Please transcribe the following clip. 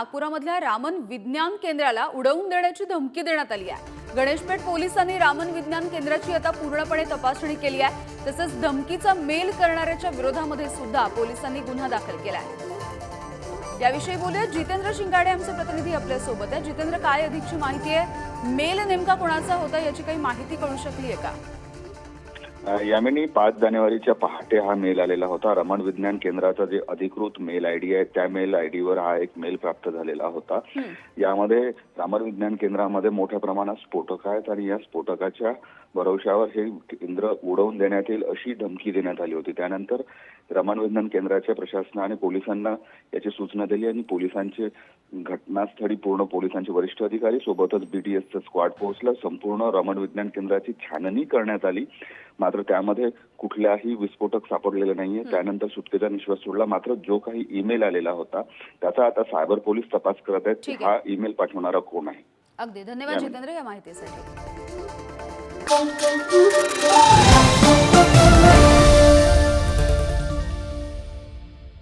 नागपुरामधल्या रामन विज्ञान केंद्राला उडवून देण्याची धमकी देण्यात आली आहे. गणेशपेठ पोलिसांनी रामन विज्ञान केंद्राची आता पूर्णपणे तपासणी केली आहे. तसंच धमकीचा मेल करणाऱ्याच्या विरोधामध्ये सुद्धा पोलिसांनी गुन्हा दाखल केला आहे. याविषयी बोलूया. जितेंद्र शिंगाडे आमचे प्रतिनिधी आपल्यासोबत आहे जितेंद्र काय अधिकची माहिती आहे? मेल नेमका कोणाचा होता याची काही माहिती कळू शकली आहे का? यामिनी पाच जानेवारीच्या पहाटे हा मेल आलेला होता. रमण विज्ञान केंद्राचा जे अधिकृत मेल आयडी आहे त्या मेल आयडीवर हा एक मेल प्राप्त झालेला होता. यामध्ये रामण विज्ञान केंद्रामध्ये मोठ्या प्रमाणात स्फोटक आहेत आणि या स्फोटकाच्या भरवशावर हे केंद्र उडवून देण्यात येईल अशी धमकी देण्यात आली होती. त्यानंतर रमण विज्ञान केंद्राच्या प्रशासनाने पोलिसांना याची सूचना दिली आणि पोलिसांचे घटनास्थळी पूर्ण पोलिसांचे वरिष्ठ अधिकारी सोबतच बीटीएसचं स्क्वॉड पोहोचलं. संपूर्ण रमण विज्ञान केंद्राची छाननी करण्यात आली. मात्र त्यामध्ये कुठल्याही विस्फोटक सापडलेलं नाहीये. त्यानंतर सुटकेचा निश्वास सोडला मात्र जो काही ईमेल आलेला होता त्याचा आता सायबर पोलीस तपास करत आहेत. हा ईमेल पाठवणारा कोण आहे? अगदी. धन्यवाद जितेंद्र या माहितीसाठी.